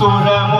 సురము